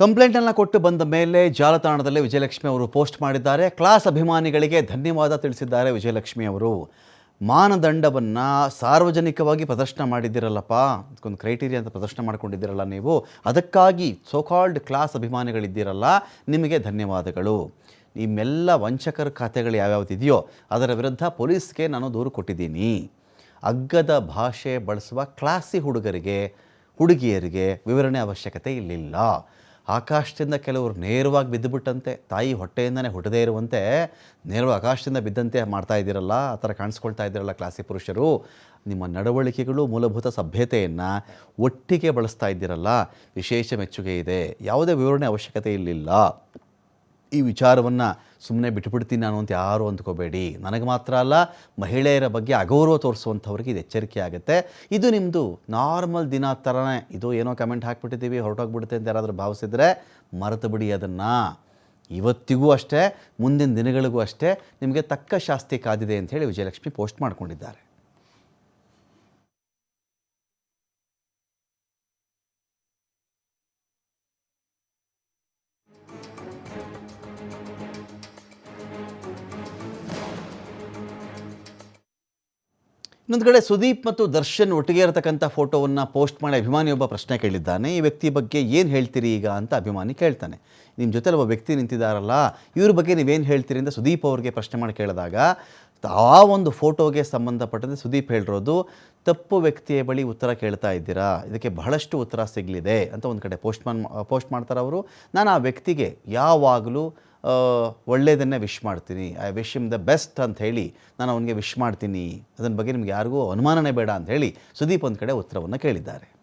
ಕಂಪ್ಲೇಂಟನ್ನು ಕೊಟ್ಟು ಬಂದ ಮೇಲೆ ಜಾಲತಾಣದಲ್ಲಿ ವಿಜಯಲಕ್ಷ್ಮಿ ಅವರು ಪೋಸ್ಟ್ ಮಾಡಿದ್ದಾರೆ. ಕ್ಲಾಸ್ ಅಭಿಮಾನಿಗಳಿಗೆ ಧನ್ಯವಾದ ತಿಳಿಸಿದ್ದಾರೆ ವಿಜಯಲಕ್ಷ್ಮಿ ಅವರು. ಮಾನದಂಡವನ್ನು ಸಾರ್ವಜನಿಕವಾಗಿ ಪ್ರದರ್ಶನ ಮಾಡಿದ್ದೀರಲ್ಲಪ್ಪ ಒಂದು ಕ್ರೈಟೀರಿಯಾ ಅಂತ ಪ್ರದರ್ಶನ ಮಾಡ್ಕೊಂಡಿದ್ದೀರಲ್ಲ ನೀವು. ಅದಕ್ಕಾಗಿ ಸೋಕಾಲ್ಡ್ ಕ್ಲಾಸ್ ಅಭಿಮಾನಿಗಳಿದ್ದೀರಲ್ಲ, ನಿಮಗೆ ಧನ್ಯವಾದಗಳು. ನಿಮ್ಮೆಲ್ಲ ವಂಚಕರ ಖಾತೆಗಳು ಯಾವ್ಯಾವ್ದಿದೆಯೋ ಅದರ ವಿರುದ್ಧ ಪೊಲೀಸ್ಗೆ ನಾನು ದೂರು ಕೊಟ್ಟಿದ್ದೀನಿ. ಅಗ್ಗದ ಭಾಷೆ ಬಳಸುವ ಕ್ಲಾಸಿ ಹುಡುಗರಿಗೆ, ಹುಡುಗಿಯರಿಗೆ ವಿವರಣೆ ಅವಶ್ಯಕತೆ ಇರಲಿಲ್ಲ ಆಕಾಶದಿಂದ ಕೆಲವರು ನೇರವಾಗಿ ಬಿದ್ದುಬಿಟ್ಟಂತೆ, ತಾಯಿ ಹೊಟ್ಟೆಯಿಂದನೇ ಹುಟ್ಟದೇ ಇರುವಂತೆ ನೇರವಾಗಿ ಆಕಾಶದಿಂದ ಬಿದ್ದಂತೆ ಮಾಡ್ತಾ ಇದ್ದೀರಲ್ಲ, ಆ ಥರ ಕಾಣಿಸ್ಕೊಳ್ತಾ ಇದ್ದೀರಲ್ಲ ಕ್ಲಾಸಿ ಪುರುಷರು. ನಿಮ್ಮ ನಡವಳಿಕೆಗಳು ಮೂಲಭೂತ ಸಭ್ಯತೆಯನ್ನು ಒಟ್ಟಿಗೆ ಬಳಸ್ತಾ ಇದ್ದೀರಲ್ಲ, ವಿಶೇಷ ಮೆಚ್ಚುಗೆ ಇದೆ. ಯಾವುದೇ ವಿವರಣೆ ಅವಶ್ಯಕತೆ ಇರಲಿಲ್ಲ. ಈ ವಿಚಾರವನ್ನು ಸುಮ್ಮನೆ ಬಿಟ್ಟುಬಿಡ್ತೀನಿ ನಾನು ಅಂತ ಯಾರು ಅಂದ್ಕೋಬೇಡಿ. ನನಗೆ ಮಾತ್ರ ಅಲ್ಲ, ಮಹಿಳೆಯರ ಬಗ್ಗೆ ಅಗೌರವ ತೋರಿಸುವಂಥವ್ರಿಗೆ ಇದು ಎಚ್ಚರಿಕೆ ಆಗುತ್ತೆ. ಇದು ನಿಮ್ಮದು ನಾರ್ಮಲ್ ದಿನ ಥರನೇ ಇದು ಏನೋ ಕಮೆಂಟ್ ಹಾಕ್ಬಿಟ್ಟಿದ್ದೀವಿ, ಹೊರಟೋಗ್ಬಿಡುತ್ತೆ ಅಂತ ಯಾರಾದರೂ ಭಾವಿಸಿದರೆ ಮರೆತು ಬಿಡಿ ಅದನ್ನು. ಇವತ್ತಿಗೂ ಅಷ್ಟೇ, ಮುಂದಿನ ದಿನಗಳಿಗೂ ಅಷ್ಟೇ ನಿಮಗೆ ತಕ್ಕ ಶಾಸ್ತಿ ಕಾದಿದೆ ಅಂತ ಹೇಳಿ ವಿಜಯಲಕ್ಷ್ಮಿ ಪೋಸ್ಟ್ ಮಾಡ್ಕೊಂಡಿದ್ದಾರೆ. ಇನ್ನೊಂದು ಕಡೆ ಸುದೀಪ್ ಮತ್ತು ದರ್ಶನ್ ಒಟ್ಟಿಗೆ ಇರತಕ್ಕಂಥ ಫೋಟೋವನ್ನು ಪೋಸ್ಟ್ ಮಾಡಿ ಅಭಿಮಾನಿಯೊಬ್ಬ ಪ್ರಶ್ನೆ ಕೇಳಿದ್ದಾನೆ, ಈ ವ್ಯಕ್ತಿ ಬಗ್ಗೆ ಏನು ಹೇಳ್ತೀರಿ ಈಗ ಅಂತ ಅಭಿಮಾನಿ ಕೇಳ್ತಾನೆ. ನಿಮ್ಮ ಜೊತೆಲಿ ಒಬ್ಬ ವ್ಯಕ್ತಿ ನಿಂತಿದ್ದಾರಲ್ಲ ಇವ್ರ ಬಗ್ಗೆ ನೀವೇನು ಹೇಳ್ತೀರಿ ಅಂತ ಸುದೀಪ್ ಅವ್ರಿಗೆ ಪ್ರಶ್ನೆ ಮಾಡಿ ಕೇಳಿದಾಗ, ಆ ಒಂದು ಫೋಟೋಗೆ ಸಂಬಂಧಪಟ್ಟಂತೆ ಸುದೀಪ್ ಹೇಳಿರೋದು, ತಪ್ಪು ವ್ಯಕ್ತಿಯ ಬಳಿ ಉತ್ತರ ಕೇಳ್ತಾ ಇದ್ದೀರಾ? ಇದಕ್ಕೆ ಬಹಳಷ್ಟು ಉತ್ತರ ಸಿಗಲಿದೆ ಅಂತ ಒಂದು ಕಡೆ ಪೋಸ್ಟ್ ಮಾನ್, ಪೋಸ್ಟ್ ಮಾಡ್ತಾರೆ ಅವರು. ನಾನು ಆ ವ್ಯಕ್ತಿಗೆ ಯಾವಾಗಲೂ ಒಳ್ಳೆಯದನ್ನೇ ವಿಶ್ ಮಾಡ್ತೀನಿ. I wish him the best ಅಂತ ಹೇಳಿ ನಾನು ಅವನಿಗೆ ವಿಶ್ ಮಾಡ್ತೀನಿ. ಅದನ್ನ ಬಗ್ಗೆ ನಿಮ್ಗೆ ಯಾರಿಗೂ ಅನುಮಾನನೇ ಬೇಡ ಅಂತ ಹೇಳಿ ಸುದೀಪ್ ಒಂದು ಕಡೆ ಉತ್ತರವನ್ನು ಕೇಳಿದ್ದಾರೆ.